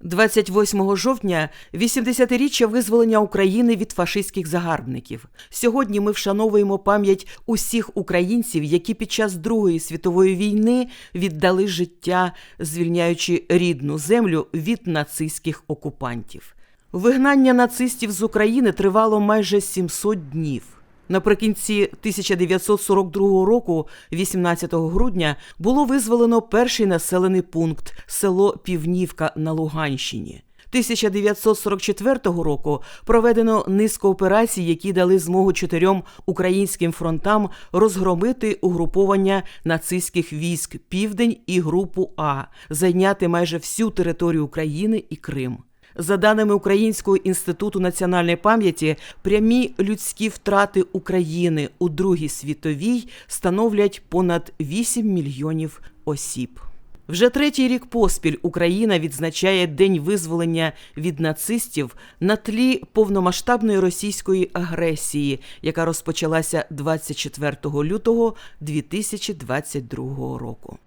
28 жовтня 80-річчя визволення України від фашистських загарбників. Сьогодні ми вшановуємо пам'ять усіх українців, які під час Другої світової війни віддали життя, звільняючи рідну землю від нацистських окупантів. Вигнання нацистів з України тривало майже 700 днів. Наприкінці 1942 року, 18 грудня, було визволено перший населений пункт село Півнівка на Луганщині. 1944 року проведено низку операцій, які дали змогу чотирьом українським фронтам розгромити угруповання нацистських військ Південь і групу А, зайняти майже всю територію України і Крим. За даними Українського інституту національної пам'яті, прямі людські втрати України у Другій світовій становлять понад 8 мільйонів осіб. Вже третій рік поспіль Україна відзначає День визволення від нацистів на тлі повномасштабної російської агресії, яка розпочалася 24 лютого 2022 року.